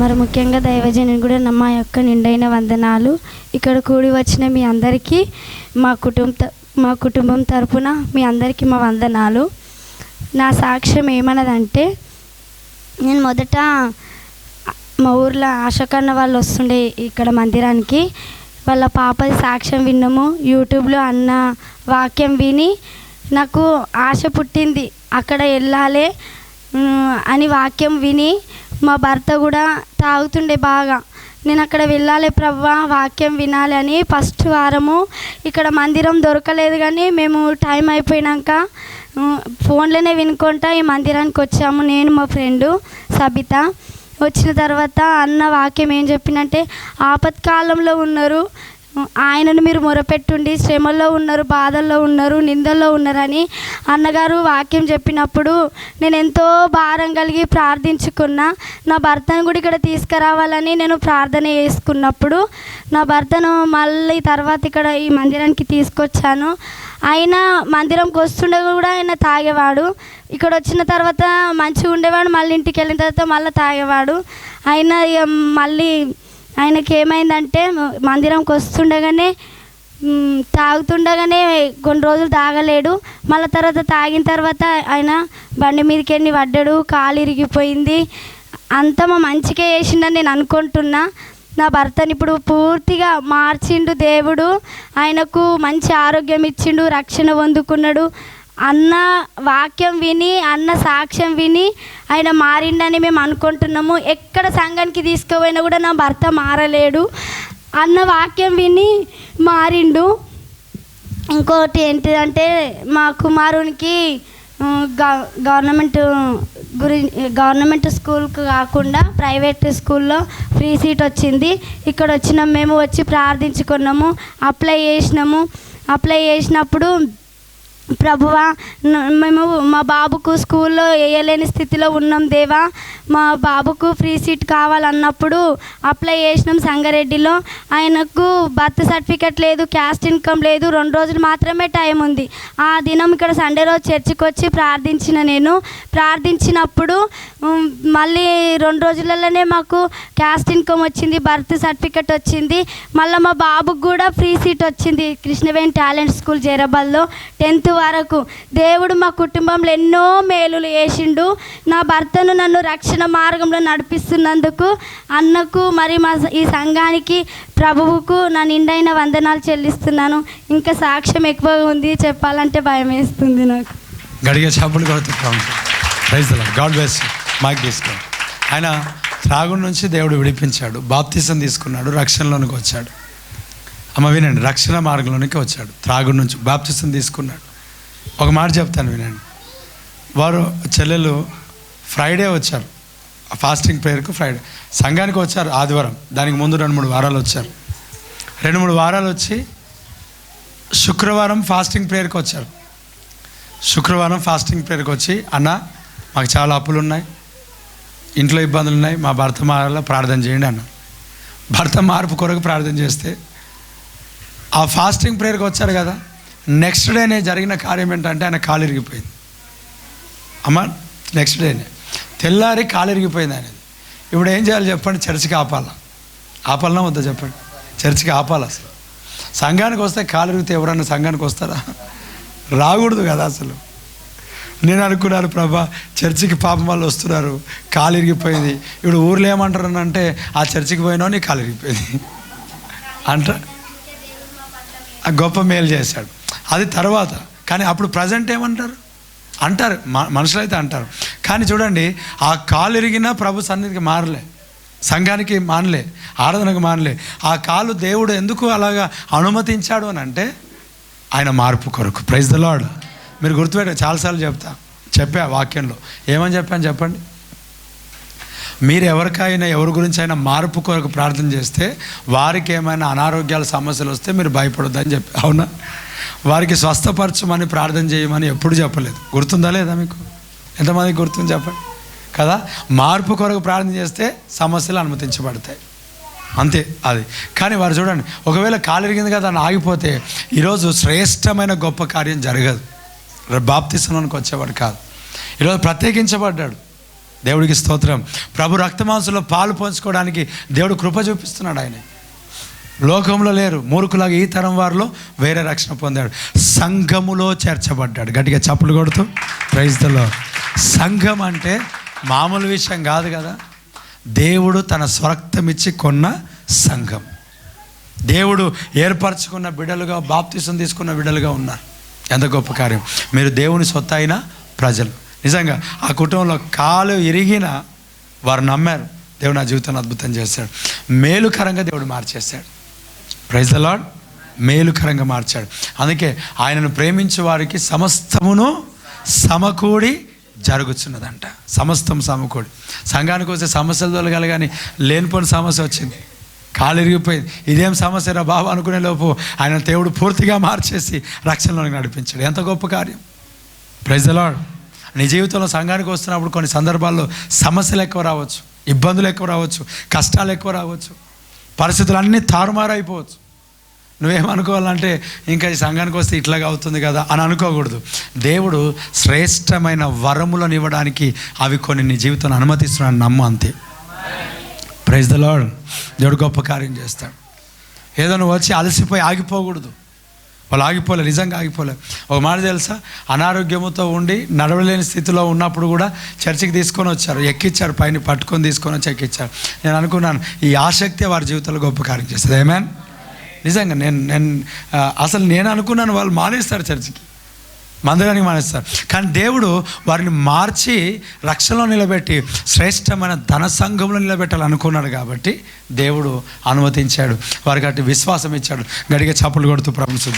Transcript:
మరి ముఖ్యంగా దైవజనుని కూడా మా యొక్క నిండైన వందనాలు. ఇక్కడ కూడి వచ్చిన మీ అందరికీ మా కుటుంబ మా కుటుంబం తరపున మీ అందరికీ మా వందనాలు. నా సాక్ష్యం ఏమన్నదంటే నేను మొదట మా ఊర్లో ఆశకన్న వాళ్ళు వస్తుండే ఇక్కడ మందిరానికి. వాళ్ళ పాపది సాక్ష్యం విన్నాము. యూట్యూబ్లో అన్న వాక్యం విని నాకు ఆశ పుట్టింది. అక్కడ వెళ్ళాలి అని వాక్యం విని మా భర్త కూడా తాగుతుండే బాగా. నేను అక్కడ వెళ్ళాలి ప్రవ్వా వాక్యం వినాలి అని ఫస్ట్ వారము ఇక్కడ మందిరం దొరకలేదు కానీ మేము టైం అయిపోయినాక ఫోన్లోనే వినుకుంటా ఈ మందిరానికి వచ్చాము. నేను మా ఫ్రెండు సబిత. వచ్చిన తర్వాత అన్న వాక్యం ఏం చెప్పినంటే ఆపత్కాలంలో ఉన్నారు ఆయనను మీరు మొరపెట్టుండి శ్రమల్లో ఉన్నారు బాధల్లో ఉన్నారు నిందల్లో ఉన్నారని అన్నగారు వాక్యం చెప్పినప్పుడు నేను ఎంతో భారం కలిగి ప్రార్థించుకున్నా నా భర్తను కూడా ఇక్కడ తీసుకురావాలని నేను ప్రార్థన చేసుకున్నప్పుడు నా భర్తను మళ్ళీ తర్వాత ఇక్కడ ఈ మందిరానికి తీసుకొచ్చాను. ఆయన మందిరంకి వస్తుండగా కూడా ఆయన తాగేవాడు. ఇక్కడ వచ్చిన తర్వాత మంచిగా ఉండేవాడు మళ్ళీ ఇంటికి వెళ్ళిన తర్వాత మళ్ళీ తాగేవాడు. ఆయన మళ్ళీ ఆయనకి ఏమైందంటే మందిరంకి వస్తుండగానే తాగుతుండగానే కొన్ని రోజులు తాగలేడు. మళ్ళీ తర్వాత తాగిన తర్వాత ఆయన బండి మీదకి వెళ్ళి పడ్డాడు కాలు ఇరిగిపోయింది. అంత మా మంచిగా చేసిండని నేను అనుకుంటున్నా. నా భర్తని ఇప్పుడు పూర్తిగా మార్చిండు దేవుడు. ఆయనకు మంచి ఆరోగ్యం ఇచ్చిండు రక్షణ పొందుకున్నాడు. అన్న వాక్యం విని అన్న సాక్ష్యం విని ఆయన మారిండని మేము అనుకుంటున్నాము. ఎక్కడ సంఘానికి తీసుకుపోయినా కూడా నా భర్త మారలేడు. అన్న వాక్యం విని మారిండు. ఇంకోటి ఏంటిదంటే మా కుమారునికి గవర్నమెంట్ గురి గవర్నమెంట్ స్కూల్కి కాకుండా ప్రైవేట్ స్కూల్లో ఫ్రీ సీట్ వచ్చింది. ఇక్కడ వచ్చినాం మేము వచ్చి ప్రార్థించుకున్నాము అప్లై చేసినాము. అప్లై చేసినప్పుడు ప్రభువా మేము మా బాబుకు స్కూల్లో వేయలేని స్థితిలో ఉన్నాం దేవా. మా బాబుకు ఫ్రీ సీట్ కావాలన్నప్పుడు అప్లై చేసినాం సంగారెడ్డిలో. ఆయనకు బర్త్ సర్టిఫికెట్ లేదు క్యాస్ట్ ఇన్కమ్ లేదు రెండు రోజులు మాత్రమే టైం ఉంది. ఆ దినం ఇక్కడ సండే రోజు చర్చికి వచ్చి ప్రార్థించిన నేను. ప్రార్థించినప్పుడు మళ్ళీ రెండు రోజులలోనే మాకు క్యాస్ట్ ఇన్కమ్ వచ్చింది బర్త్ సర్టిఫికెట్ వచ్చింది. మళ్ళీ మా బాబుకు కూడా ఫ్రీ సీట్ వచ్చింది. కృష్ణవేణి టాలెంట్ స్కూల్ జైరాబాద్లో. టెన్త్ వరకు. దేవుడు మా కుటుంబంలో ఎన్నో మేలులు వేసిండు నా భర్తను నన్ను రక్షణ మార్గంలో నడిపిస్తున్నందుకు అన్నకు మరి మా ఈ సంఘానికి ప్రభువుకు నా నిండైన వందనాలు చెల్లిస్తున్నాను. ఇంకా సాక్ష్యం ఎక్కువగా ఉంది చెప్పాలంటే భయం వేస్తుంది నాకు. గడిగే చప్పులు కొడుతున్నాం గాడ్ బ్లెస్ మైక్ తీసుకోండి ఆయన త్రాగు నుంచి దేవుడు విడిపించాడు. బాప్తిసం తీసుకున్నాడు రక్షణలోనికి వచ్చాడు. అమ్మ వినండి రక్షణ మార్గంలోనికి వచ్చాడు. త్రాగు నుంచి బాప్తిసం తీసుకున్నాడు. ఒక మాట చెప్తాను వినండి. వారు చెల్లెలు ఫ్రైడే వచ్చారు. ఫాస్టింగ్ ప్రేయర్కు ఫ్రైడే. సంఘానికి వచ్చారు ఆదివారం. దానికి ముందు రెండు మూడు వారాలు వచ్చారు. రెండు మూడు వారాలు వచ్చి శుక్రవారం ఫాస్టింగ్ ప్రేయర్కి వచ్చారు. శుక్రవారం ఫాస్టింగ్ ప్రేయర్కి వచ్చి అన్న మాకు చాలా అప్పులు ఉన్నాయి. ఇంట్లో ఇబ్బందులు ఉన్నాయి. మా భర్త మారాల ప్రార్థన చేయండి అన్న భర్త మార్పు కొరకు ప్రార్థన చేస్తే ఆ ఫాస్టింగ్ ప్రేయర్కి వచ్చారు కదా. నెక్స్ట్ డేనే జరిగిన కార్యం ఏంటంటే ఆయన కాలు ఇరిగిపోయింది అమ్మ నెక్స్ట్ డేనే తెల్లారి కాలు ఇరిగిపోయింది ఇప్పుడు ఏం చేయాలి చెప్పండి? చర్చికి ఆపాలా. ఆపాలనా వద్దా చెప్పండి? చర్చికి ఆపాలి అసలు. సంఘానికి వస్తే కాలు ఇరిగితే ఎవరన్నా సంఘానికి వస్తారా? రాకూడదు కదా అసలు. నేను అనుకున్నాను ప్రభా చర్చికి పాపం వాళ్ళు వస్తున్నారు కాలు ఇరిగిపోయింది ఇప్పుడు ఊర్లో ఏమంటారు అంటే ఆ చర్చికి పోయినా నీ కాలు ఇరిగిపోయింది అంట. ఆ గొప్ప మేలు చేశాడు. అది తర్వాత. కానీ అప్పుడు ప్రజెంట్ ఏమంటారు? అంటారు. మ- మనుషులైతే అంటారు. కానీ చూడండి ఆ కాలు ఇరిగినా ప్రభు సన్నిధికి మారలే. సంఘానికి మానలే. ఆరాధనకు మానలే. ఆ కాలు దేవుడు ఎందుకు అలాగా అనుమతించాడు అని అంటే ఆయన మార్పు కొరకు. ప్రైజ్ ద లాడ్ మీరు గుర్తుపెట్ట చాలాసార్లు చెప్తా. చెప్పా వాక్యంలో. ఏమని చెప్పాను చెప్పండి? మీరు ఎవరికైనా ఎవరి గురించి అయినా మార్పు కొరకు ప్రార్థన చేస్తే వారికి ఏమైనా అనారోగ్యాల సమస్యలు వస్తే మీరు భయపడొద్దని చెప్పి. అవునా? వారికి స్వస్థపరచమని ప్రార్థన చేయమని ఎప్పుడు చెప్పలేదు. గుర్తుందా లేదా మీకు? ఎంతమందికి గుర్తుంది చెప్పండి. కదా? మార్పు కొరకు ప్రార్థన చేస్తే సమస్యలు అనుమతించబడతాయి. అంతే అది. కానీ వారు చూడండి ఒకవేళ కాలిరిగింది కదా అని ఆగిపోతే ఈరోజు శ్రేష్టమైన గొప్ప కార్యం జరగదు. రేపు బాప్తిసంలోనికి వచ్చేవాడు కాదు. ఈరోజు ప్రత్యేకించబడ్డాడు. దేవుడికి స్తోత్రం. ప్రభు రక్తమాంసంలో పాలు పంచుకోవడానికి దేవుడు కృప చూపిస్తున్నాడు ఆయన లోకంలో లేరు. మూర్ఖులాగా ఈ తరం వారిలో వేరే రక్షణ పొందాడు. సంఘములో చేర్చబడ్డాడు. గట్టిగా చప్పులు కొడుతూ ప్రైజ్లో సంఘం అంటే మామూలు విషయం కాదు కదా. దేవుడు తన స్వరక్తం ఇచ్చి కొన్న సంఘం. దేవుడు ఏర్పరచుకున్న బిడలుగా బాప్తిసం తీసుకున్న బిడలుగా ఉన్నారు. ఎంత గొప్ప కార్యం. మీరు దేవుని సొత్త అయిన ప్రజలు. నిజంగా ఆ కుటుంబంలో కాలు ఇరిగిన వారు నమ్మారు. దేవుడు నా జీవితాన్ని అద్భుతం చేశాడు. మేలుకరంగా దేవుడు మార్చేశాడు. ప్రైజ్ అలాడ్ మేలుకరంగా మార్చాడు. అందుకే ఆయనను ప్రేమించే వారికి సమస్తమును సమకూడి జరుగుతున్నదంట సమస్తం సమకూడి. సంఘానికి వస్తే సమస్యలు తొలగాలి కానీ లేనిపోని సమస్య వచ్చింది. కాలు ఇరిగిపోయింది. ఇదేం సమస్య రా బాబు అనుకునే లోపు ఆయన దేవుడు పూర్తిగా మార్చేసి రక్షణలోకి నడిపించాడు. ఎంత గొప్ప కార్యం. ప్రైజ్ అలాడ్ నీ జీవితంలో సంఘానికి వస్తున్నప్పుడు కొన్ని సందర్భాల్లో సమస్యలు ఎక్కువ రావచ్చు. ఇబ్బందులు ఎక్కువ రావచ్చు. కష్టాలు ఎక్కువ రావచ్చు. పరిస్థితులు అన్నీ తారుమారైపోవచ్చు. నువ్వేమనుకోవాలంటే ఇంకా ఈ సంఘానికి వస్తే ఇట్లాగా అవుతుంది కదా అని అనుకోకూడదు. దేవుడు శ్రేష్టమైన వరములను ఇవ్వడానికి అవి కొన్ని నీ జీవితాన్ని అనుమతిస్తున్నాడు నమ్ము అంతే. ప్రైజ్ ద లాడ్ దేవుడు గొప్ప కార్యం చేస్తాడు. ఏదో నువ్వు వచ్చి అలసిపోయి ఆగిపోకూడదు. వాళ్ళు ఆగిపోలే నిజంగా ఆగిపోలే. ఒక మాట తెలుసా? అనారోగ్యముతో ఉండి నడవలేని స్థితిలో ఉన్నప్పుడు కూడా చర్చికి తీసుకొని వచ్చారు. ఎక్కిచ్చారు పైన పట్టుకొని తీసుకొని వచ్చి ఎక్కిచ్చారు. నేను అనుకున్నాను ఈ ఆసక్తి వారి జీవితంలో గొప్ప కార్యం చేస్తుంది. ఏమేన్ నిజంగా నేను నేను అసలు నేను అనుకున్నాను వాళ్ళు మానేస్తారు చర్చికి. మందగానికి మానేస్తారు. కానీ దేవుడు వారిని మార్చి రక్షణలో నిలబెట్టి శ్రేష్టమైన ధన సంఘంలో నిలబెట్టాలనుకున్నాడు కాబట్టి దేవుడు అనుమతించాడు. వారికి అటు విశ్వాసం ఇచ్చాడు. గడిగా చప్పులు కొడుతూ ప్రభుత్వం